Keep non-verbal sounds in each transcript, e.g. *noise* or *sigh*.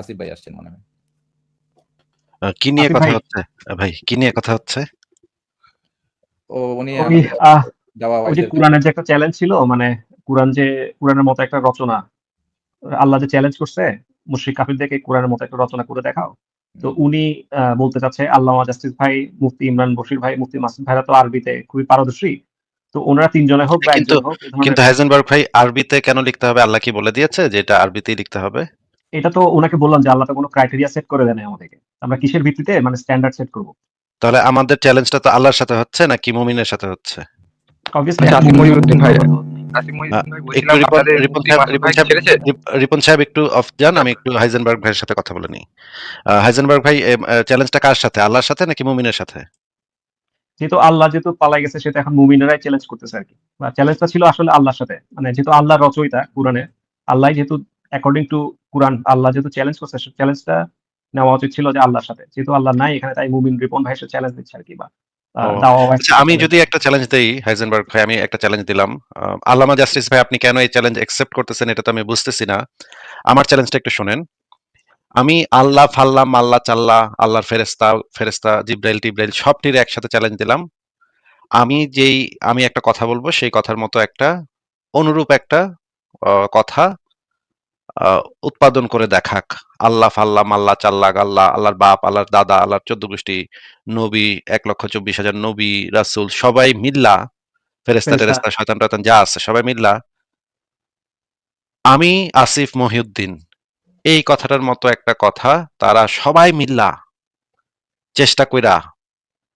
আসিফ ভাই আসছেন মনে হয়। কি নিয়ে কথা হচ্ছে? ভাই কি নিয়ে কথা হচ্ছে? ও উনি ওই যে কুরআনের যে একটা চ্যালেঞ্জ ছিল মানে কুরআন যে কুরআনের মতো একটা রচনা আল্লাহ যে চ্যালেঞ্জ করছে মুশরিক কাফিরদেরকে কুরআনের মতো একটা রচনা করে দেখাও। তো উনি বলতে চাচ্ছে আল্লামা জাস্টিস ভাই, মুফতি ইমরান বশির ভাই, মুফতি মাসুদ ভাইরা তো আরবিতে খুবই পারদর্শী। তো উনারা ৩ জনে হোক বা কিন্তু একজন হোক কিন্তু হাইজেনবার্গ ভাই আরবিতে কেন লিখতে হবে? আল্লাহ কি বলে দিয়েছে যে এটা আরবিতেই লিখতে হবে? এটা তো ওনাকে বললাম যে আল্লাহ তো কোনো ক্রাইটেরিয়া সেট করে দেয় নাই আমাদেরকে। আমরা কিসের ভিত্তিতে মানে স্ট্যান্ডার্ড সেট করব? তাহলে আমাদের চ্যালেঞ্জটা তো আল্লাহর সাথে হচ্ছে নাকি মুমিনের সাথে হচ্ছে? অবভিয়াসলি আচ্ছা, রিপন সাহেব কি একটু অফ যান আমি একটু হাইজেনবার্গ ভাইয়ের সাথে কথা বলে নিই। হাইজেনবার্গ ভাই চ্যালেঞ্জটা কার সাথে? আল্লাহর সাথে নাকি মুমিনের সাথে? যেহেতু আল্লাহ যেহেতু পালাই গেছে সেটা এখন মুমিনেরাই চ্যালেঞ্জ করতেছে। বা চ্যালেঞ্জটা ছিল আসলে আল্লাহর সাথে। মানে যেহেতু আল্লাহ রচয়িতা কুরআনে, আল্লাহই যেহেতু অ্যাকর্ডিং টু কুরআন আল্লাহ যেহেতু চ্যালেঞ্জ করছে চ্যালেঞ্জটা নেওয়া উচিত ছিল যে আল্লাহর সাথে। যেহেতু আল্লাহ নাই এখানে তাই মুমিন রিপন ভাই এসে চ্যালেঞ্জ দিচ্ছে আর কি বা আচ্ছা আমি যদি একটা চ্যালেঞ্জ দেই হাইজেনবার্গ ভাই আমি একটা চ্যালেঞ্জ দিলাম। আল্লামা জাস্টিস ভাই আপনি কেন এই চ্যালেঞ্জ অ্যাকসেপ্ট করতেছেন এটা তো আমি বুঝতেছি না। আমার চ্যালেঞ্জটা একটু শোনেন। আমি আল্লাহ, ফাল্লাহ, মাল্লা, চাল্লা আল্লাহর ফেরেশতা, ফেরেশতা, জিবরাইল, টিবরাইল সবটির একসাথে চ্যালেঞ্জ দিলাম। আমি যেই আমি একটা কথা বলব সেই কথার মতো একটা অনুরূপ একটা কথা উৎপাদন করে দেখাক। আল্লাহ, ফাল্লাহ, মাল্লা, চাল্লাহ, গাল্লাহ, আল্লাহর বাপ, আল্লাহর দাদা, আল্লাহর ১৪ গোষ্ঠী, নবী, ১,২৪,০০০ নবী, রাসূল সবাই মিল্লা ফেরেশতা। টেরেশতা, শয়তান টয়তান যা আছে সবাই মিল্লা আমি আসিফ মহিউদ্দিন এই কথাটার মতো একটা কথা তারা সবাই মিল্লা চেষ্টা কইরা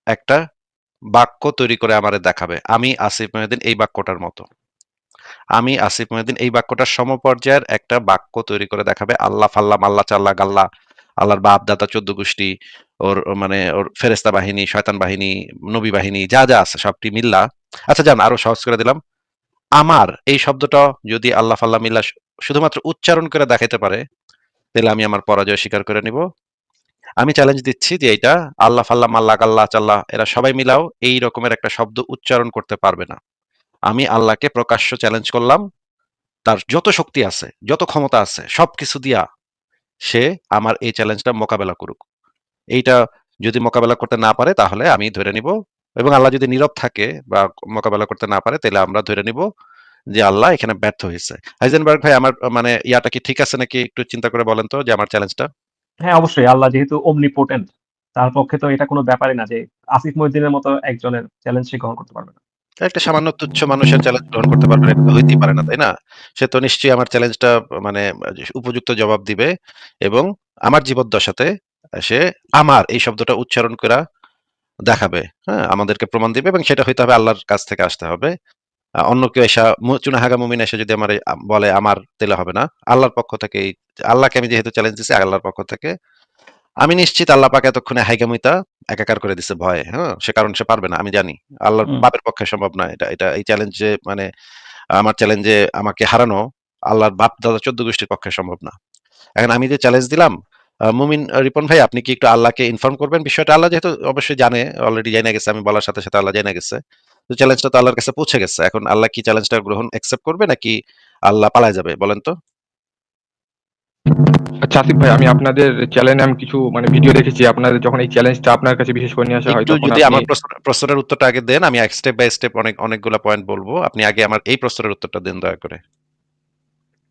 একটা বাক্য তৈরি করে আমারে দেখাবে। আমি আসিফ মহিউদ্দিন এই বাক্যটার মতো। আমি আসিফ মহিউদ্দিন এই বাক্যটার সমপর্যায়ের একটা বাক্য তৈরি করে দেখাবে। আল্লাহ, ফাল্লাহ, মাল্লা, চাল্লাহ, গাল্লাহ, আল্লাহর বাপ, দাদা, ১৪ গোষ্ঠী, ওর মানে ওর ফেরেশতা বাহিনী, শয়তান বাহিনী, নবী বাহিনী যা, যা আছে সবটি মিল্লা আচ্ছা যান আরও সহজ করে দিলাম। আমার এই শব্দটা যদি আল্লাহ ফাল্লাহ মিল্লা শুধুমাত্র উচ্চারণ করে দেখাতে পারে, তাহলে আমি আমার পরাজয় স্বীকার করে নিব। আমি চ্যালেঞ্জ দিচ্ছি যে এইটা আল্লাহ ফাল্লাহ, মাল্লা, গাল্লাহ, চাল্লাহ এরা সবাই মিলাও এই রকমের একটা শব্দ উচ্চারণ করতে পারবে না। আমি আল্লাহকে প্রকাশ্য চ্যালেঞ্জ করলাম। তার যত শক্তি আছে, যত ক্ষমতা আছে সবকিছু দিয়া সে আমার এই চ্যালেঞ্জটা মোকাবেলা করুক। এইটা যদি মোকাবেলা করতে না পারে তাহলে আমি ধরে নিব এবং আল্লাহ যদি নীরব থাকে বা মোকাবেলা করতে না পারে তাইলে আমরা ধরে নিব যে আল্লাহ এখানে ব্যর্থ হয়েছে হাইজেনবার্গ ভাই আমার মানে ইয়াটা কি ঠিক আছে নাকি একটু চিন্তা করে বলেন তো যে আমার চ্যালেঞ্জটা? হ্যাঁ, অবশ্যই আল্লাহ যেহেতু omnipotent তার পক্ষে তো এটা কোনো ব্যাপারই না যে আসিফ মহিউদ্দিনের মতো একজনের চ্যালেঞ্জ সে গ্রহণ করতে পারবে না। একটা সামান্য তুচ্ছ মানুষের চ্যালেঞ্জ গ্রহণ করতে পারবে না, এটা হইতেই পারে না, তাই না? সে তো নিশ্চয়ই আমার চ্যালেঞ্জটা মানে উপযুক্ত জবাব দিবে এবং আমার জীবদ্দশাতে সে আমার এই শব্দটা উচ্চারণ কইরা দেখাবে। হ্যাঁ? আমাদেরকে প্রমাণ দিবে এবং সেটা হইতে হবে আল্লাহর কাছ থেকে আসতে হবে। অন্য কেউ এসা চুনাহাগা মুমিন এসে যদি আমার বলে আমার তাইলে হবে না। আল্লাহর পক্ষ থেকে আল্লাহকে আমি যেহেতু চ্যালেঞ্জ দিছি আল্লাহর পক্ষ থেকে আমি নিশ্চিত আল্লাহ পাক এতক্ষণে হাইগামিতা একাকার করে দিছে ভয়ে। হ্যাঁ? সে কারণ সে পারবে না আমি জানি। আল্লাহর বাপের পক্ষে সম্ভব না এটা এটা এই চ্যালেঞ্জে মানে আমার চ্যালেঞ্জে আমাকে হারানো আল্লাহর বাপ দাদা ১৪ গোষ্ঠীর পক্ষে সম্ভব না। এখন আমি যে চ্যালেঞ্জ দিলাম মুমিন রিপন ভাই আপনি কি একটু আল্লাহকে ইনফর্ম করবেন বিষয়টা? আল্লাহ যেহেতু অবশ্যই জানে অলরেডি জাইনা গেছে আমি বলার সাথে, সাথে আল্লাহ জাইনা গেছে। তো চ্যালেঞ্জটা তো আল্লাহর কাছে পৌঁছে গেছে। এখন আল্লাহ কি চ্যালেঞ্জটা গ্রহণ অ্যাকসেপ্ট করবে নাকি আল্লাহ পালায় যাবে বলেন তো? আচ্ছা আসিফ ভাই আমি আপনাদের চ্যানেলে আমি কিছু মানে ভিডিও দেখেছি আপনাদের যখন এই চ্যালেঞ্জটা আপনার কাছে বিশেষ করে নিয়ে আসা হয় তখন যদি আমার প্রশ্নের উত্তরটা আগে দেন আমি এক স্টেপ বাই স্টেপ অনেক অনেকগুলা পয়েন্ট বলব। আপনি আগে আমার এই প্রশ্নের উত্তরটা দেন দয়া করে।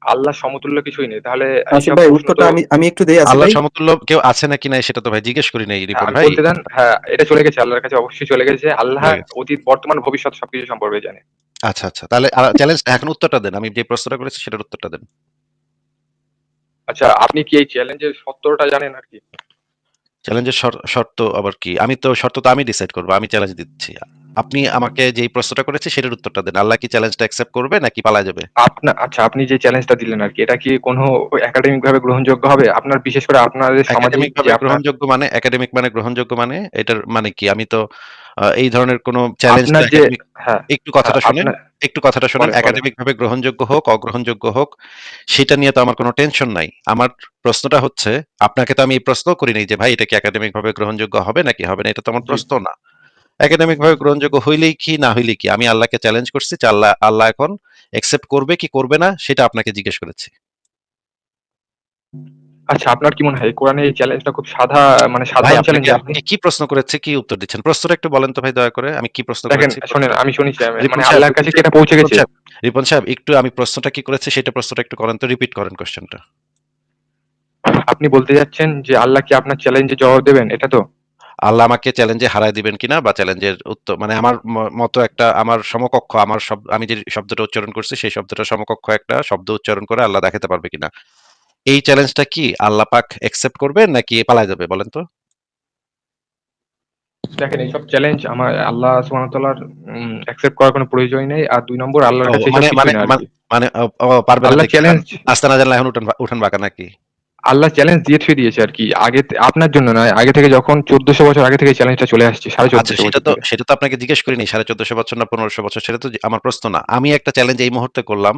আল্লাহ সমতুল্য কিছুই নেই। তাহলে আসিফ ভাই উত্তরটা আমি আমি একটু দেই আল্লাহ সমতুল্য কেউ আছে নাকি নাই সেটা তো ভাই জিজ্ঞেস করি নাই হ্যাঁ, রিপন ভাই। বলতে দেন হ্যাঁ, এটা চলে গেছে আল্লাহর কাছে অবশ্যই চলে গেছে। আল্লাহ অতীত, বর্তমান, ভবিষ্যৎ সবকিছু সম্পর্কে জানে। আচ্ছা, আচ্ছা। তাহলে চ্যালেঞ্জ এখন উত্তরটা দেন। আমি যে প্রশ্নটা করেছি সেটার উত্তরটা দেন। আচ্ছা আপনি কি এই চ্যালেঞ্জের সত্যটা জানেন আর কি চ্যালেঞ্জের শর্ত আবার কি? আমি তো, শর্ত তো আমি ডিসাইড করব। আমি চ্যালেঞ্জ দিচ্ছি। আপনি আমাকে যেই প্রশ্নটা করেছি সেটার উত্তরটা দেন। আল্লাহ কি চ্যালেঞ্জটা অ্যাকসেপ্ট করবে নাকি পালায় যাবে? আপনা আচ্ছা আপনি যে চ্যালেঞ্জটা দিলেন আরকি এটা কি কোনো একাডেমিক ভাবে গ্রহণযোগ্য হবে? আপনার বিশেষ করে সামাজিক একাডেমিক ভাবে আপনার গ্রহণযোগ্য মানে একাডেমিক মানে গ্রহণযোগ্য মানে এটার মানে কি? আমি তো এই ধরনের কোন চ্যালেঞ্জ আপনার যে হ্যাঁ, একটু কথাটা শুনেন, একটু কথাটা শুনেন। একাডেমিক ভাবে গ্রহণযোগ্য হোক, অগ্রহণযোগ্য হোক সেটা নিয়ে তো আমার কোনো টেনশন নাই। আমার প্রশ্নটা হচ্ছে আপনাকে তো আমি এই প্রশ্ন করি নাই যে ভাই এটা কি একাডেমিক ভাবে গ্রহণযোগ্য হবে নাকি হবে না? এটা তো আমার প্রশ্ন না। একাডেমিক ভাবে গ্রহণযোগ্য হইলেই কি না হইলে কি? আমি আল্লাহকে চ্যালেঞ্জ করছি আল্লাহ আল্লাহ এখন অ্যাকসেপ্ট করবে কি করবে না সেটা আপনাকে জিজ্ঞেস করেছি। আচ্ছা আপনার কি মনে হয় কোরআনে এই চ্যালেঞ্জটা খুব সাদা মানে সাধারণ চ্যালেঞ্জ আপনি? আপনি কি প্রশ্ন করেছে কি উত্তর দিচ্ছেন? প্রশ্নটা একটু বলেন তো ভাই দয়া করে। আমি কি প্রশ্ন করেছি? শোনেন আমি শুনেছি মানে আল্লাহর কাছে কি এটা পৌঁছে গেছে। রিপন সাহেব একটু আমি প্রশ্নটা কি করেছি সেটা প্রশ্নটা একটু করেন তো রিপিট করেন কোশ্চেনটা আপনি বলতে যাচ্ছেন যে আল্লাহ কি আপনার চ্যালেঞ্জে জবাব দেবেন এটা তো? আল্লাহ আমাকে চ্যালেঞ্জে হারায় দিবেন কিনা বা চ্যালেঞ্জের উত্তর মানে আমার মতো একটা আমার সমকক্ষ আমার শব্দ আমি যে শব্দটা উচ্চারণ করছি সেই শব্দটা সমকক্ষ একটা শব্দ উচ্চারণ করে আল্লাহ দেখাতে পারবে কিনা। এই চ্যালেঞ্জটা কি আল্লাহ পাক একসেপ্ট করবে নাকি পালায় যাবে বলেন তো? দেখেন এইসব চ্যালেঞ্জ আমার আল্লাহ সুবহানাহু অ্যাকসেপ্ট করার কোনো প্রয়োজনই নেই। আর দুই নম্বর আল্লাহর কাছে মানে মানে মানে-। মানে পারবে আল্লাহ চ্যালেঞ্জ আসতে না জানলে এখন উঠান উঠান বাঁকা নাকি? আল্লাহ চ্যালেঞ্জ দিয়ে থুয়ে দিয়েছে আর কি। আগে আপনার জন্য নয় আগে থেকে যখন চোদ্দশো বছর আগে থেকে চ্যালেঞ্জটা চলে আসছে সাড়ে আচ্ছা চোদ্দশো সেটা তো সেটা তো আপনাকে জিজ্ঞেস করিনি সাড়ে চোদ্দশো বছর না পনেরোশো বছর সেটা তো আমার প্রশ্ন না। আমি একটা চ্যালেঞ্জ এই মুহূর্তে করলাম।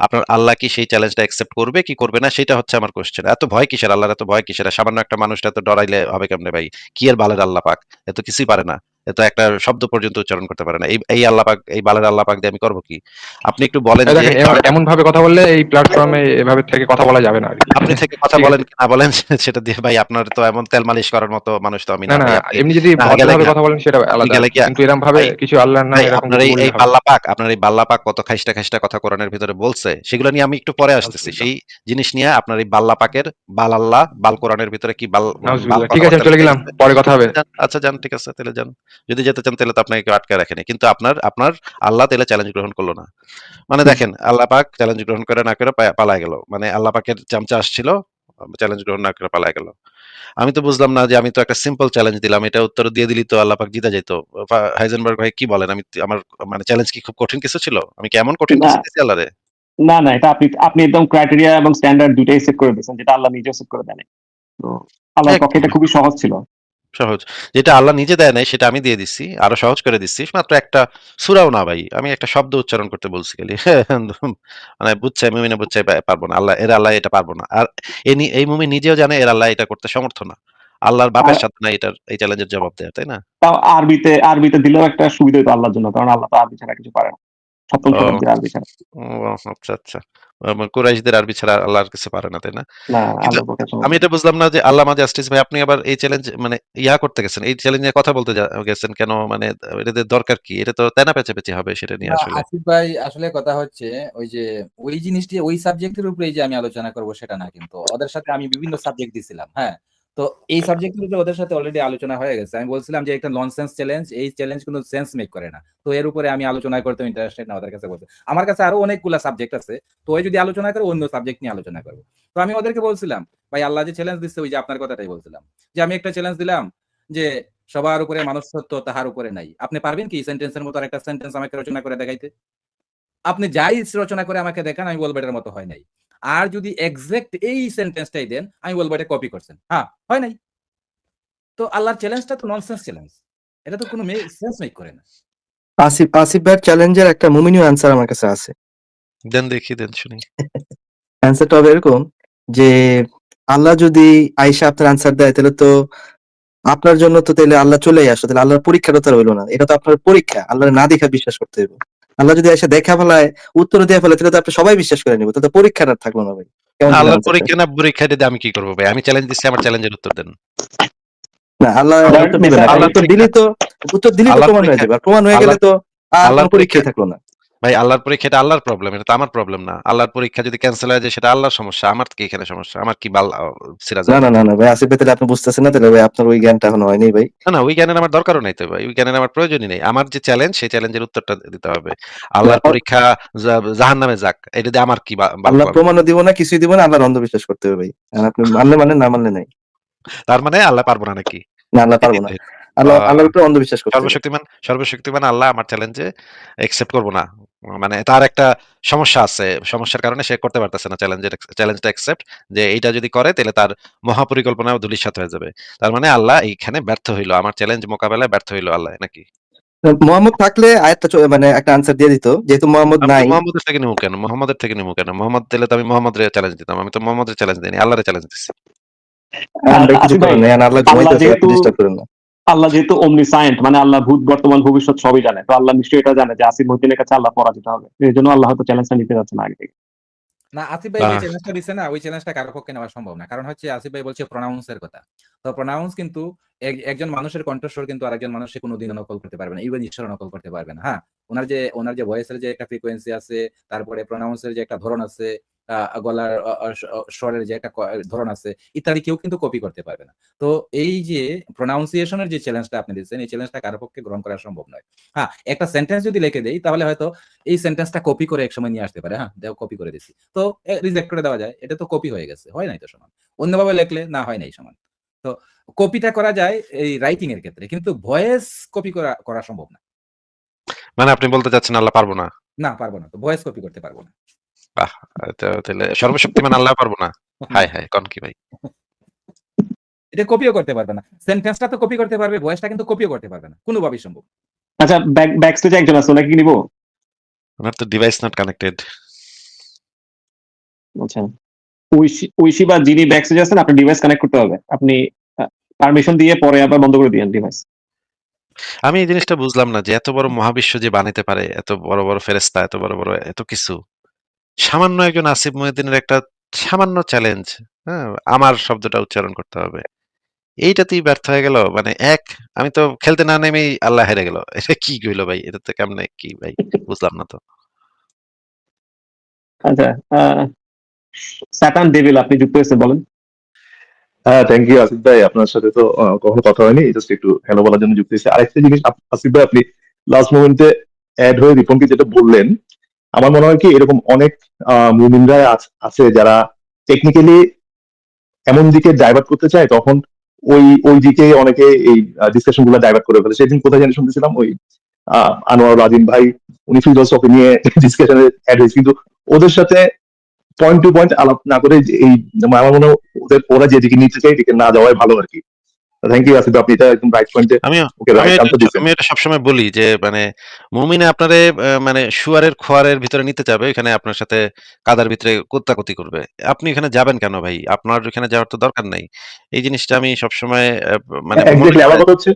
আপনার আল্লাহ কি সেই চ্যালেঞ্জটা অ্যাকসেপ্ট করবে কি করবে না সেটা হচ্ছে আমার কোশ্চেন এত ভয় কিসের? আল্লাহর এত ভয় কিসের? সামান্য একটা মানুষটা এত ডরাইলে হবে কেমনে ভাই? কি এর বালের আল্লাহ পাক? এত কিছুই পারে না। এত একটা শব্দ পর্যন্ত উচ্চারণ করতে পারে না। এই এই আল্লাহ পাক এই বালের আল্লাহ পাক দিয়ে আমি করব কি? আপনি একটু বলেন এমন- ভাবে কথা বললে এই প্ল্যাটফর্মে এভাবে থেকে কথা বলা যাবে না আপনি থেকে কথা বলেন কি না বলেন সেটা দিয়ে ভাই আপনার তো এমন তেল মালিশ করার মতো মানুষ তো আমি না না না এমনি যদি ভদ্রভাবে কথা বলেন সেটা আলাদা। কিন্তু এরকম ভাবে কিছু আল্লাহর ভাই, এরকম আপনার এই না। বাল্লা পাক আপনার এই বাল্লা পাক কত খাইস্টা খাইস্টা কথা কোরআনের ভিতরে বলছে সেগুলো নিয়ে আমি একটু পরে আসতেছি। সেই জিনিস নিয়ে আপনার এই বাল্লা পাকের বাল আল্লাহ বাল কোরআনের ভিতরে কি বাল ঠিক আছে চলে গেলাম। পরে কথা হবে। আচ্ছা যান ঠিক আছে তাহলে যান। যদি যেতে চান তাহলে তো আপনাকে কেউ আটকে রাখেনি। কিন্তু আপনার আপনার আল্লাহ তাহলে চ্যালেঞ্জ গ্রহণ করল না। মানে দেখেন আল্লাহ পাক চ্যালেঞ্জ গ্রহণ করে না করে পালায় গেল। মানে আল্লাহ পাকের চামচা আসছিল চ্যালেঞ্জ গ্রহণ না করে পালায় গেল। আমি তো বুঝলাম না যে আমি তো একটা সিম্পল চ্যালেঞ্জ দিলাম এটা উত্তর দিয়ে দিলি তো আল্লাহ পাক জিতে যেত হাইজেনবার্গ ভাই কি বলেন? আমি আমার মানে চ্যালেঞ্জ কি খুব কঠিন কিছু ছিল? আমি কেমন কঠিন। কিছু দিয়েছি আল্লাহরে? না না এটা আপনি আপনি একদম ক্রাইটেরিয়া এবং স্ট্যান্ডার্ড দুইটাই সেট করে দিয়েছেন যেটা আল্লাহ নিজেও সেট করে দেন তো আল্লাহর পক্ষে এটা খুবই সহজ ছিল। সহজ। যেটা আল্লাহ নিজে দেয় নাই সেটা আমি দিয়ে দিচ্ছি আরও সহজ করে দিচ্ছি। মাত্র একটা সুরাও না ভাই আমি একটা শব্দ উচ্চারণ করতে বলছি খালি। *laughs* মানে বুঝছে মুমিনে বুঝছে পারব না। আল্লাহ এর আল্লাহ এটা পারব না। আর এই মুমি নিজেও জানে এর আল্লাহ এটা করতে সমর্থ না। আল্লাহর বাপের সাথে না এটার এই চ্যালেঞ্জের জবাব দেয় তাই না? তাও আরবিতে আরবিতে দিলেও একটা সুবিধা হতো আল্লাহর জন্য কারণ আল্লাহ তো আরবি ছাড়া কিছু পারে না। সপ্তম। শতাব্দীর আরবি ছাড়া। ও, আচ্ছা আচ্ছা। কুরাইশদের আরবি ছাড়া আল্লাহর কিছু পারে না তাই না? কিন্তু আমি এটা বুঝলাম না যে আল্লাহ মাঝে আসটিস ভাই আপনি আবার এই চ্যালেঞ্জ মানে ইয়া করতে গেছেন এই চ্যালেঞ্জ নিয়ে কথা বলতে গেছেন কেন? মানে এটাদের দরকার কি? এটা তো তেনা পেঁচাপেচি হবে সেটা নিয়ে আসলে। আসিফ ভাই আসলে কথা হচ্ছে ওই যে ওই জিনিসটি ওই সাবজেক্টের উপরে যে আমি আলোচনা করব সেটা না কিন্তু। ওদের সাথে আমি বিভিন্ন সাবজেক্ট দিছিলাম হ্যাঁ? তো এই সাবজেক্টের উপরে ওদের সাথে অলরেডি আলোচনা হয়ে গেছে। আমি বলছিলাম যে একটা ননসেন্স চ্যালেঞ্জ এই চ্যালেঞ্জ কোনো সেন্স মেক করে না। তো এর উপরে আমি আলোচনা করতে ইন্টারেস্টেড না ওদের কাছে বলতে। আমার কাছে আরও অনেকগুলো সাবজেক্ট আছে। তো ওই যদি আলোচনা করে, অন্য সাবজেক্ট নিয়ে আলোচনা করব। তো আমি ওদেরকে বলছিলাম, ভাই, আল্লাহ যে চ্যালেঞ্জ দিচ্ছে, ওই যে আপনার কথাটাই বলছিলাম। যে আমি একটা চ্যালেঞ্জ দিলাম যে সবার উপরে মানুষ সত্য তাহার উপরে নাই। আপনি পারবেন কি সেন্টেন্সের মতো একটা সেন্টেন্স আমাকে রচনা করে দেখাইতে? আপনি যাই রচনা করে আমাকে দেখান আমি বলব এটার মতো হয় নাই। আর যদি এক্সাক্ট এই সেন্টেন্সটাই দেন আমি বলব এটা কপি করছেন। হ্যাঁ হয় নাই। তো আল্লাহর চ্যালেঞ্জটা তো ননসেন্স চ্যালেঞ্জ এটা তো কোনো সেন্স মেক করে না। আসিফ আসিফ ভাইয়ের চ্যালেঞ্জের একটা মুমিনীয় অ্যান্সার আমার কাছে আছে। দেন দেখি দেন শুনি। *laughs* অ্যান্সারটা হবে এরকম যে আল্লাহ যদি আইসা আপনার অ্যান্সার দেয় তাহলে তো আপনার জন্য তো তাহলে আল্লাহ চলেই আসো তাহলে আল্লাহর পরীক্ষাটা তো আর হইল না। এটা তো আপনার পরীক্ষা আল্লাহ না দেখা বিশ্বাস করতে হবে আল্লাহ যদি এসে দেখা ফেলায় উত্তর দিয়ে ফেলে তাহলে তো আপনি সবাই বিশ্বাস করে নিব। তো পরীক্ষা না থাকল না ভাই। আল্লাহ আল্লাহর পরীক্ষা না পরীক্ষা দিতে আমি কি করব ভাই? আমি চ্যালেঞ্জ দিচ্ছি আমার চ্যালেঞ্জের উত্তর দেন। না আল্লাহ আল্লাহ তো দিলে তো উত্তর দিলি তো প্রমাণ হয়ে যাবে। আর প্রমাণ হয়ে গেলে তো আর আল্লাহর পরীক্ষাই পরীক্ষা- থাকল না। ভাই আল্লাহর পরীক্ষা এটা আল্লাহর প্রবলেম এটা তো আমার প্রবলেম না। আল্লাহর পরীক্ষা যদি ক্যান্সেল হয়ে যায় সেটা আল্লাহর সমস্যা আমার কি এখানে সমস্যা? আমার কি বাল সিরাজ না না না না ভাই আসিফ তাহলে আপনি বুঝতেছেন না তাহলে ভাই আপনার ওই জ্ঞানটা এখনও হয়নি ভাই। না না ওই জ্ঞানের আমার দরকারও নাই তো ভাই ওই জ্ঞানের আমার প্রয়োজনই নেই। আমার যে চ্যালেঞ্জ সেই চ্যালেঞ্জের উত্তরটা দিতে হবে। আল্লাহর পরীক্ষা জাহান নামে যাক এটা দিয়ে আমার কি আল্লাহ? প্রমাণও দিব না কিছুই দিব না আল্লাহর অন্ধবিশ্বাস করতে হবে ভাই। আর আপনি মানলে মানে না মানলে নাই। তার মানে আল্লাহ পারব না নাকি? না আল্লাহ পারব না। আল্লাহ আল্লাহর উপরে অন্ধবিশ্বাস করতে সর্বশক্তিমান সর্বশক্তিমান আল্লাহ আমার চ্যালেঞ্জে একসেপ্ট করব না। মানে তার একটা সমস্যা আছে। সমস্যার কারণে সে করতে পারতেছে না চ্যালেঞ্জের চ্যালেঞ্জটা একসেপ্ট যে এইটা যদি করে তাহলে তার মহাপরিকল্পনা ধুলিসাৎ হয়ে যাবে। তার মানে আল্লাহ এইখানে ব্যর্থ হইল। আমার চ্যালেঞ্জ মোকাবেলায় ব্যর্থ হইল আল্লাহ নাকি? মোহাম্মদ থাকলে আয়াতটা মানে একটা আনসার দিয়ে দিত যেহেতু মোহাম্মদ নাই। মোহাম্মদের থেকে নিবো কেন? মোহাম্মদের থেকে নিবো কেন? মোহাম্মদ দিলে তো আমি মোহাম্মদের চ্যালেঞ্জ দিতাম। আমি তো মোহাম্মদের চ্যালেঞ্জ দিইনি আল্লাহরে চ্যালেঞ্জ আর কিছু নাই আল্লাহ ঘুমাইতে ডিস্টার্ব করেন না আল্লাহ যেহেতু অমনি সায়েন্ট মানে আল্লাহ ভূত বর্তমান ভবিষ্যৎ সবই জানে তো আল্লাহ নিশ্চয়ই এটা জানে যে আসিফ মহিদিনের কাছে আল্লাহ পরাজিত হবে। এই জন্য আল্লাহ হয়তো চ্যালেঞ্জটা নিতে যাচ্ছে না আগে থেকে। না আসিফ ভাই যে চ্যালেঞ্জটা দিচ্ছে না ওই চ্যালেঞ্জটা কারও পক্ষে নেওয়া সম্ভব না কারণ হচ্ছে আসিফ ভাই বলছে প্রোনাউন্স এর কথা। তো প্রোনাউন্স কিন্তু এক- একজন মানুষের কণ্ঠস্বর কিন্তু আরেকজন মানুষ সে কোনোদিনও নকল করতে পারবে না ইভেন ঈশ্বর নকল করতে পারবে না হ্যাঁ? ওনার যে ওনার যে ভয়েসের যে একটা ফ্রিকোয়েন্সি আছে তারপরে প্রোনাউন্সের যে একটা ধরন আছে গলার স্বরের যে একটা ধরন আছে ইত্যাদি কেউ কিন্তু কপি করতে পারবে না। তো এই যে প্রোনাউন্সিয়েশনের যে চ্যালেঞ্জটা আপনি দিচ্ছেন এই চ্যালেঞ্জটা কারও পক্ষে গ্রহণ করা সম্ভব নয়। হ্যাঁ একটা সেন্টেন্স যদি লিখে দেই তাহলে হয়তো এই সেন্টেন্সটা কপি করে একসময় নিয়ে আসতে পারে। হ্যাঁ কপি করে দিছি তো রিজেক্ট করে দেওয়া যায়। এটা তো কপি হয়ে গেছে হয় নাই তো সমান? অন্যভাবে লেখলে না হয় নাই সমান। তো কপিটা করা যায় এই রাইটিং এর ক্ষেত্রে কিন্তু ভয়েস কপি করা করা সম্ভব না। মানে আপনি বলতে চাচ্ছেন আল্লাহ পারব না? না পারব না। তো ভয়েস কপি করতে পারব না। তো- তাহলে সর্বশক্তিমান আল্লাহ পারব না? *laughs* হাই হাই কন কি ভাই? এটা কপিও করতে পারবে না। সেন্টেন্সটা তো কপি করতে পারবে ভয়েসটা কিন্তু কপিও করতে পারবে না। কোনোভাবেই সম্ভব আচ্ছা ব্যাক ব্যাক স্টেজে একজন আছে ওনাকে কি নিবো? ওনার তো ডিভাইস নট কানেক্টেড আচ্ছা। বা যিনি ব্যাক স্টেজে আছেন আপনার ডিভাইস কানেক্ট করতে হবে। আপনি পারমিশন দিয়ে পরে আবার বন্ধ করে দিয়েন ডিভাইস আমি এই জিনিসটা বুঝলাম না যে এত বড় মহাবিশ্ব যে বানাইতে পারে এত বড় বড় ফেরেস্তা এত বড় বড় এত কিছু। সামান্য একজন আসিফ মহিউদ্দিনের একটা সামান্য চ্যালেঞ্জ হ্যাঁ আমার শব্দটা উচ্চারণ করতে হবে। এইটাতেই ব্যর্থ হয়ে গেল মানে এক আমি তো খেলতে না নেমেই আল্লাহ হেরে গেল। এটা কি কইলো ভাই? এটা তো কেমনে কি ভাই? বুঝলাম না তো। আচ্ছা স্যাটান ডেভিল আপনি যুক্ত হয়েছে বলেন। হ্যাঁ থ্যাংক ইউ আসিফ ভাই। আপনার সাথে তো কখনো কথা হয়নি জাস্ট একটু হ্যালো বলার জন্য যুক্ত হয়েছে। আরেকটা জিনিস আসিফ ভাই আপনি লাস্ট মোমেন্টে অ্যাড হয়ে রিপনকে যেটা বললেন আমার মনে হয় কি, এরকম অনেক মুমিনরা আছে যারা টেকনিক্যালি এমন দিকে ডাইভার্ট করতে চায়, তখন ওই ওই দিকে অনেকে এই ডিসকাশনগুলো ডাইভার্ট করে ফেলে। সেদিন কোথায় জানি শুনতেছিলাম ওই আনোয়ার রাজিম ভাই, উনি ফিলোসফি নিয়ে ডিসকাশনে অ্যাড হয়েছে কিন্তু ওদের সাথে পয়েন্ট টু পয়েন্ট আলাপ না করে এই, আমার মনে হয় ওদের, ওরা যেদিকে নিতে চায়, এদিকে না যাওয়াই ভালো আর কি। থ্যাংক ইউ আসিফ আপনি এটা একদম রাইট পয়েন্টে আমি রাইট এটা আনসার দিচ্ছেন আমি এটা সবসময় বলি যে মানে মুমিনে আপনারে মানে শুয়ারের খোয়ারের ভিতরে নিতে যাবে এখানে আপনার সাথে কাদার ভিতরে কোত্তাকুতি করবে। আপনি এখানে যাবেন কেন ভাই? আপনার এখানে যাওয়ার তো দরকার নাই। এই জিনিসটা আমি সবসময় মানে এক্স্যাক্টলি আমার কথা হচ্ছে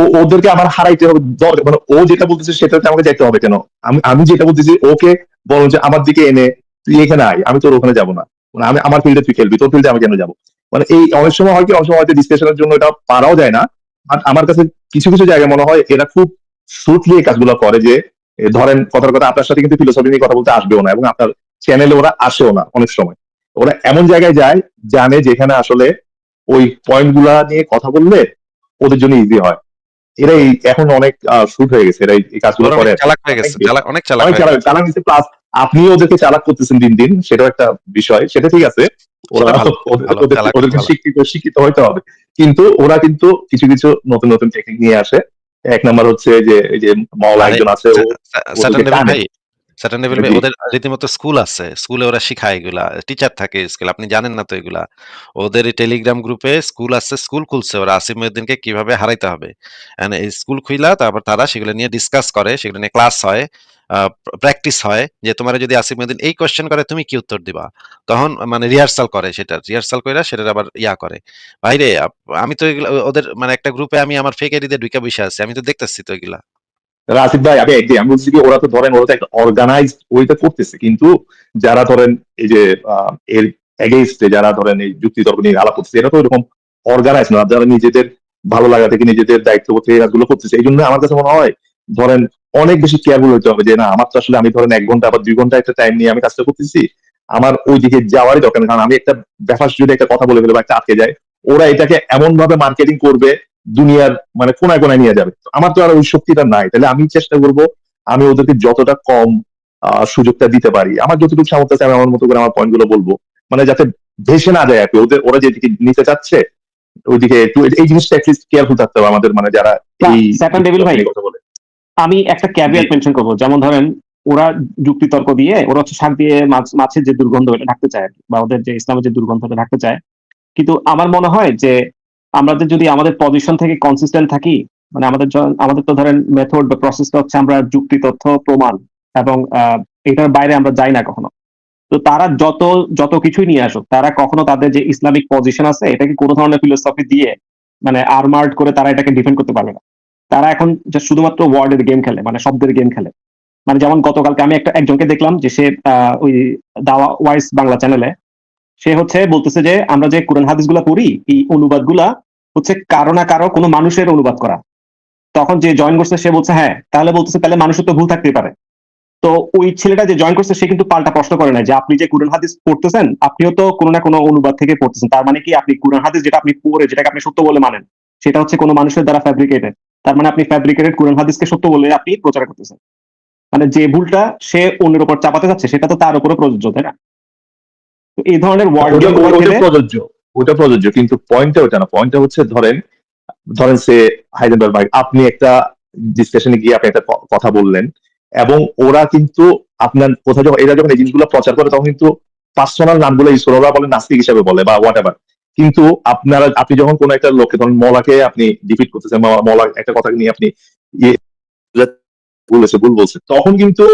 ও ওদেরকে আমার হারাইতে হবে দরকার মানে ও যেটা বলতেছে সেটাতে আমাকে যেতে হবে কেন? আমি আমি যেটা বলতেছি ওকে বলো যে আমার দিকে এনে তুই এখানে আয় আমি তোর ওখানে যাব না। মানে আমি আমার ফিল্ডে তুই খেলবি তোর ফিল্ডে আমি কেন যাব? মানে এই অনেক সময় হয় কি অনেক সময় হয়তো ডিসকাশনের জন্য এটা পারাও যায় না আর আমার কাছে কিছু কিছু জায়গায় মনে হয় এরা খুব স্মুথলি এই কাজগুলো করে যে ধরেন কথার কথা আপনার সাথে কিন্তু ফিলোসফি নিয়ে কথা বলতে আসবেও না এবং আপনার চ্যানেলে ওরা আসেও না অনেক সময়। ওরা এমন জায়গায় যায় জানে যেখানে আসলে ওই পয়েন্টগুলা নিয়ে কথা বললে ওদের জন্য ইজি হয়। এরা এখন অনেক শুট হয়ে গেছে এরা এই- কাজগুলো করে চালাক হয়ে গেছে চালাক অনেক চালাক চালাক। প্লাস আপনিও ওদেরকে চালাক করতেছেন দিন দিন সেটাও একটা বিষয় সেটা ঠিক আছে। ওরা ওদেরকে শিক্ষিত শিক্ষিত হইতে হবে। কিন্তু ওরা কিন্তু কিছু কিছু নতুন নতুন টেকনিক নিয়ে আসে। এক নাম্বার হচ্ছে যে এই যে মাওলা একজন আছে ডেভিল। ওদের রীতিমতো স্কুল আছে। স্কুলে ওরা শিখায় এগুলা। টিচার থাকে স্কুল আপনি জানেন না তো এগুলা। ওদের টেলিগ্রাম গ্রুপে স্কুল আছে স্কুল খুলছে ওরা। আসিফ মহিউদ্দিনকে কীভাবে হারাইতে হবে? এই স্কুল খুইলা তারপর তারা সেগুলো নিয়ে ডিসকাস করে সেগুলো নিয়ে ক্লাস হয় প্র্যাকটিস হয় যে তোমার যদি আসিফ মহিউদ্দিন এই কোশ্চেন করে তুমি কি উত্তর দিবা? তখন মানে রিহার্সাল করে সেটা রিহার্সাল করে সেটার আবার ইয়া করে। ভাইরে আমি তো ওদের মানে একটা গ্রুপে আমি আমার ফেক আইডিতে ঢুকে বসে আছি। আমি তো দেখতেছি তো এগুলা। রাশিদ ভাই আমি একদিন আমি বলছি ওরা তো ধরেন, ওরা তো একটা অর্গানাইজড ওইটা করতেছে। কিন্তু যারা ধরেন, এই যে এর এগেইনস্টে যারা ধরেন, এই যুক্তি তর্ক নিয়ে আলাপ করতেছে এটা তো এরকম অর্গানাইজ না। যারা নিজেদের ভালো লাগা থেকে নিজেদের দায়িত্ব করতে এই কাজগুলো করতেছে, এই জন্য আমার কাছে মনে হয়, ধরেন, অনেক বেশি কেয়ারফুল হতে হবে যে, না, আমার তো আসলে আমি ধরেন এক ঘণ্টা বা দুই ঘণ্টা একটা টাইম নিয়ে আমি কাজটা করতেছি, আমার ওই দিকে যাওয়ারই দরকার কারণ আমি একটা ব্যাপার যদি একটা কথা বলে ফেলে বা একটা আটকে যায়, ওরা এটাকে এমন ভাবে মার্কেটিং করবে দুনিয়ার মানে কোনায় কোনায় নিয়ে যাবে। আমার তো আর ওই শক্তিটা নাই। তাহলে আমি চেষ্টা করব আমি ওদেরকে যতটা কম সুযোগটা দিতে পারি। আমার যতটুকু সামর্থ্য আছে আমি আমার মতো করে আমার পয়েন্টগুলো বলব। মানে যাতে ভেসে না যায় আর কি। ওদের ওরা যেদিকে নিতে চাচ্ছে ওইদিকে একটু এই জিনিসটা অ্যাটলিস্ট কেয়ারফুল থাকতে হবে আমাদের মানে যারা এই। কথা বলে। আমি একটা ক্যাভিয়াট মেনশন করব। যেমন ধরেন ওরা যুক্তি তর্ক দিয়ে ওরা হচ্ছে শাক দিয়ে মাছ মাছের যে দুর্গন্ধ এটা ঢাকতে চায় বা ওদের যে ইসলামের যে দুর্গন্ধটা ঢাকতে চায়। কিন্তু আমার মনে হয় যে আমাদের যদি আমাদের পজিশন থেকে কনসিস্টেন্ট থাকি মানে আমাদের আমাদের তো ধরেন মেথড বা প্রসেসটা হচ্ছে আমরা যুক্তি, তথ্য, প্রমাণ এবং এটার বাইরে আমরা যাই না কখনো। তো তারা যত যত কিছুই নিয়ে আসুক, তারা কখনো তাদের যে ইসলামিক পজিশন আছে, এটাকে কোনো ধরনের ফিলোসফি দিয়ে মানে আর্মার্ড করে তারা এটাকে ডিফেন্ড করতে পারবে না। তারা এখন শুধুমাত্র ওয়ার্ডের গেম খেলে মানে শব্দের গেম খেলে। মানে যেমন গতকালকে আমি একটা, একজনকে দেখলাম যে সে ওই দাওয়া ওয়াইস বাংলা চ্যানেলে সে হচ্ছে বলতেছে যে, আমরা যে কোরআন হাদিসগুলা পড়ি, এই অনুবাদগুলা হচ্ছে কারও না কারও কোনো মানুষের অনুবাদ করা। তখন যে জয়েন করছে, সে বলছে হ্যাঁ তাহলে বলতেছে, তাহলে মানুষের তো ভুল থাকতেই পারে। তো ওই ছেলেটা যে জয়েন করছে, সে কিন্তু পাল্টা প্রশ্ন করে না যে, আপনি যে কোরআন হাদিস পড়তেছেন, আপনিও তো কোনো না কোনো অনুবাদ থেকে পড়তেছেন। তার মানে কি আপনি কোরআন হাদিস যেটা আপনি পড়ে, যেটাকে আপনি সত্য বলে মানেন, সেটা হচ্ছে কোনো মানুষের দ্বারা ফ্যাব্রিকেটেড তার মানে আপনি ফ্যাব্রিকেটেড কোরআন হাদিসকে সত্য বলে আপনি প্রচার করতেছেন। মানে যে ভুলটা সে অন্যের উপর চাপাতে যাচ্ছে, সেটা তো তার উপরে প্রযোজ্য, তাই না? এই ধরনের ওয়ার্ড প্রযোজ্য ওটা প্রযোজ্য কিন্তু পয়েন্টটা ওটা না পয়েন্টটা হচ্ছে ধরেন ধরেন সে হাইডেনবার্গ ভাই আপনি একটা ডিসকাশনে গিয়ে আপনি একটা কথা বললেন এবং ওরা কিন্তু আপনার কোথাও যখন এরা যখন এই জিনিসগুলো প্রচার করে তখন কিন্তু পার্সোনাল নামগুলো ওরা বলে নাস্তিক হিসাবে বলে বা হোয়াট এভার কিন্তু আপনারা আপনি যখন কোন একটা লোককে ধরেন মলাকে আপনি ডিফিট করতেছেন মলা একটা কথা নিয়ে আপনি ইয়ে বলেছে ভুল বলছে তখন কিন্তু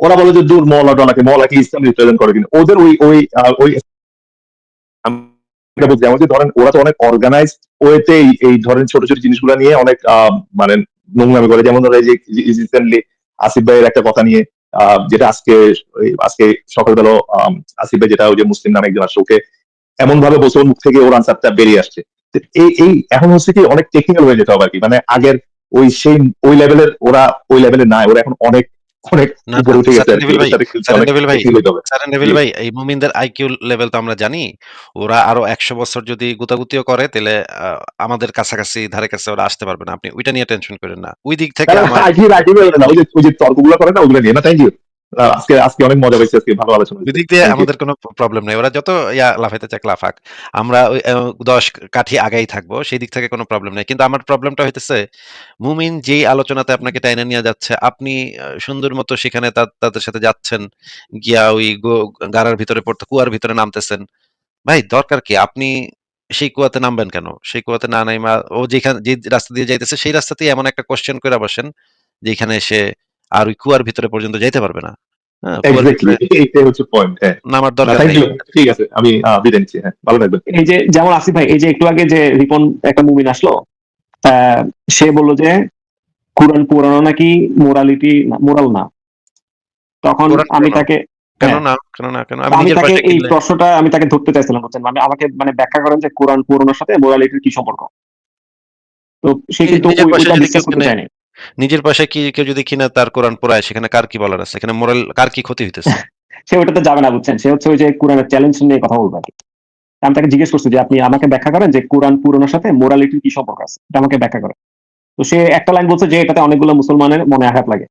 ওরা বলে যে, দূর মলা ডলাকে মলাকে ইসলাম রিপ্রেজেন্ট করে কিন্তু ওদের ওই ওই ওই যেমন যে ধরেন ওরা তো অনেক অর্গানাইজ ওয়েতে এই ধরেন ছোট ছোট জিনিসগুলো নিয়ে অনেক মানে নোংরামি করে। যেমন ধরো এই যে রিসেন্টলি আসিফ ভাইয়ের একটা কথা নিয়ে যেটা আজকে আজকে সকালবেলা আসিফ ভাই যেটা ওই যে মুসলিম নামে একজন আসছে ওকে এমন ভাবে বলছে মুখ থেকে ওর আনসারটা বেরিয়ে আসছে। এই এই এখন হচ্ছে কি অনেক টেকনিক্যাল হয়ে যেতে হবে আর কি। মানে আগের ওই সেই ওই লেভেলের ওরা ওই লেভেলে নাই। ওরা এখন অনেক অনেক উপরে উঠে গেছে ভাই, ভাই এই মুমিনদের আইকিউ লেভেল তো আমরা জানি। ওরা আরও একশো বছর যদি গুতাগুতিও করে তাহলে আমাদের কাছাকাছি ধারে কাছে ওরা আসতে পারবে না। আপনি ওইটা নিয়ে টেনশন করেন না। ওই দিক থেকে ওই যে তর্কগুলো করেন না ওগুলো নিয়ে না থ্যাংক ইউ আজকে আজকে অনেক মজা পাইছি আজকে ভালো আলোচনা ওই হয়েছে। দিক দিয়ে আমাদের কোনো প্রবলেম নেই। ওরা যত ইয়া লাফাইতে চাক লাফাক। আমরা ওই দশ কাঠি আগাই থাকব সেই দিক থেকে কোনো প্রবলেম নেই। কিন্তু আমার প্রবলেমটা হইতেছে মুমিন যেই আলোচনাতে আপনাকে টাইনে নিয়ে যাচ্ছে আপনি সুন্দর মতো সেখানে তাদের সাথে যাচ্ছেন গিয়া ওই গাড়ার ভিতরে পড়তে কুয়ার ভিতরে নামতেছেন। ভাই দরকার কি? আপনি সেই কুয়াতে নামবেন কেন? সেই কুয়াতে না নাইমা ও যেখানে যে রাস্তা দিয়ে যাইতেছে সেই রাস্তাতেই এমন একটা কোশ্চেন করে বসেন যেখানে সে আর ওই কুয়ার ভিতরে পর্যন্ত যাইতে পারবে না। হ্যাঁ, হ্যাঁ। নামার দরকার ঠিক আছে আমি বিদায় নিচ্ছি হ্যাঁ ভালো থাকবেন। এই যে যেমন আসিফ ভাই এই যে একটু আগে যে রিপন একটা মুমিন আসলো আহ, সে বলল যে কোরআন পুরানো নাকি মোরালিটি মোরাল না? তখন আমি তাকে কেন। না কেন না কেন? আমি তাকে এই প্রশ্নটা আমি তাকে ধরতে চাইছিলাম বুঝছেন? মানে আমাকে মানে ব্যাখ্যা করেন যে কোরআন পুরানোর সাথে মোরালিটির কি সম্পর্ক? তো সে কিন্তু ওইটা ডিসকাস করতে চায়নি। নিজের পাশে কি কেউ যদি কিনা তার কোরআন পড়ায় সেখানে কার কি বলার আছে? এখানে মোরাল কার কি ক্ষতি হইতেছে? *laughs* সে ওইটাতে যাবে না বুঝছেন? সে হচ্ছে ওই যে কোরআনের চ্যালেঞ্জ নিয়ে কথা বলবে। আমি তাকে জিজ্ঞেস করছি যে আপনি আমাকে ব্যাখ্যা করেন যে কোরআন পুরানোর সাথে মোরালিটির কি সম্পর্ক আছে? এটা আমাকে ব্যাখ্যা করেন তো সে একটা লাইন বলছে যে এটাতে অনেকগুলো মুসলমানের মনে আঘাত লাগে।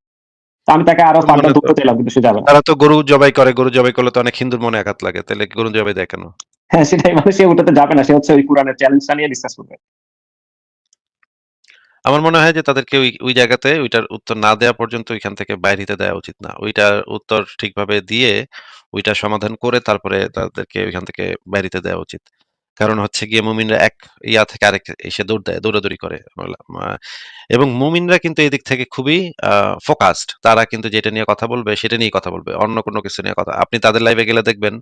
আমি তাকে আরও মুসলমানের তো- চাইলাম কিন্তু সে যাবে তারা তো গরু জবাই করে গরু জবাই করলে তো অনেক হিন্দুর মনে আঘাত লাগে। তাহলে গরু জবাই দেয় কেন? হ্যাঁ সেটাই মানে সে ওটাতে যাবে না সে হচ্ছে ওই কোরআনের চ্যালেঞ্জটা নিয়ে ডিসকাস করবে। আমার মনে হয় যে তাদেরকে ওই ওই জায়গাতে ওইটার উত্তর না দেওয়া পর্যন্ত ওইখান থেকে বাইরে হতে দেওয়া উচিত না। ওইটার উত্তর ঠিকভাবে দিয়ে ওইটা সমাধান করে তারপরে তাদেরকে ওইখান থেকে বাইরে হতে দেওয়া উচিত। কারণ হচ্ছে গিয়ে মুমিনরা এক ইয়া থেকে আরেক এসে দৌড় দেয়, দৌড়াদৌড়ি করে। এবং মুমিনরা কিন্তু এই দিক থেকে খুবই ফোকাসড তারা কিন্তু যেটা নিয়ে কথা বলবে সেটা নিয়ে কথা বলবে, অন্য কোনো কিছু নিয়ে কথা। আপনি তাদের লাইভে গেলে দেখবেন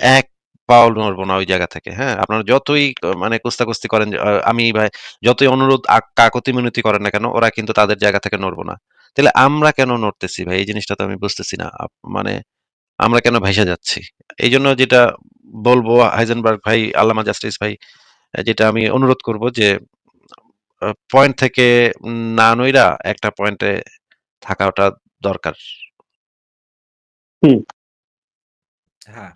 এক পাও নড়বো না ওই জায়গা থেকে হ্যাঁ? আপনারা যতই মানে কুস্তাকুস্তি করেন আমি ভাই যতই অনুরোধ কাকতি মিনতি করেন না কেন ওরা কিন্তু তাদের জায়গা থেকে নড়বো না। তাহলে আমরা কেন নড়তেছি ভাই? এই জিনিসটা তো আমি বুঝতেছি না। মানে আমরা কেন ভাইসা যাচ্ছি? এই জন্য যেটা বলব হাইজেনবার্গ ভাই আল্লামা জাস্টিস ভাই যেটা আমি অনুরোধ করব যে পয়েন্ট থেকে না নইরা একটা পয়েন্টে থাকাটা দরকার। হ্যাঁ।